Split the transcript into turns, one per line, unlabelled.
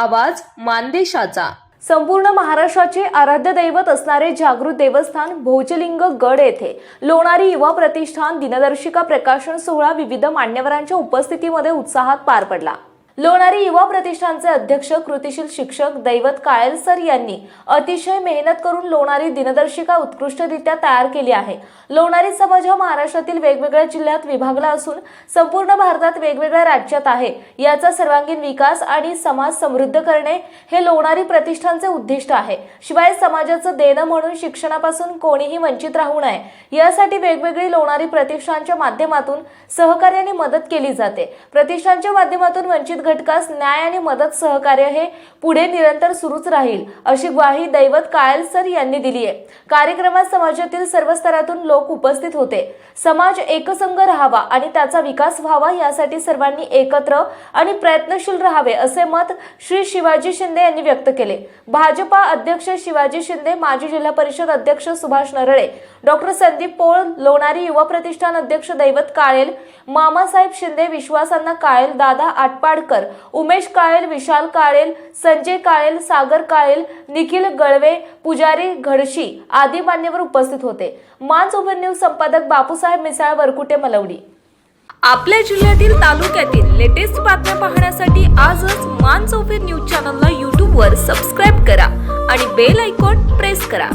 आवाज मानदेशाचा.
संपूर्ण महाराष्ट्राचे आराध्य दैवत असणारे जागृत देवस्थान भोजलिंग गड येथे. लोणारी युवा प्रतिष्ठान दिनदर्शिका प्रकाशन सोहळा विविध मान्यवरांच्या उपस्थितीमध्ये उत्साहात पार पडला. लोणारी युवा प्रतिष्ठानचे अध्यक्ष कृतिशील शिक्षक दैवत कायल सर यांनी अतिशय मेहनत करून लोणारी दिनदर्शिका उत्कृष्टरित्या तयार केली आहे. लोणारी समाज हा महाराष्ट्रातील वेगवेगळ्या जिल्ह्यात विभागला असून संपूर्ण भारतात वेगवेगळ्या राज्यात आहे. याचा सर्वांगीण विकास आणि समाज समृद्ध करणे हे लोणारी प्रतिष्ठानचे उद्दिष्ट आहे. शिवाय समाजाचं देणं म्हणून शिक्षणापासून कोणीही वंचित राहू नये. यासाठी वेगवेगळी लोणारी प्रतिष्ठानच्या माध्यमातून सहकार्याने मदत केली जाते. प्रतिष्ठानच्या माध्यमातून वंचित घटकास न्याय आणि मदत सहकार्य हे पुढे निरंतर सुरूच राहील अशी ग्वाही दैवत कायल सर यांनी दिली आहे. कार्यक्रमात समाजातील सर्व स्तरातून लोक उपस्थित होते. समाज एकसंघ राहावा आणि त्याचा विकास व्हावा यासाठी सर्वांनी एकत्र आणि प्रयत्नशील राहावे असे मत श्री शिवाजी शिंदे यांनी व्यक्त केले. भाजपा अध्यक्ष शिवाजी शिंदे माजी जिल्हा परिषद अध्यक्ष सुभाष नरळे डॉक्टर संदीप पोळ लोणारी युवा प्रतिष्ठान अध्यक्ष दैवत काळेल मामासाहेब शिंदे विश्वासांना काळेल दादा आटपाडकर उमेश काळेल विशाल काळेल संजय काळेल सागर काळेल निखिल गळवे पुजारी घडशी आदी मान्यवर उपस्थित होते. माच ओव्हर न्यूज संपादक बापूसाहेब मिसाळ वरकुटे मलवडी.
आपल्या जिल्ह्यातील तालुक्यातील लेटेस्ट बातम्या पाहण्यासाठी आजच मान चौफेर न्यूज चॅनलला यूट्यूबवर सबस्क्राईब करा आणि बेल आयकॉन प्रेस करा.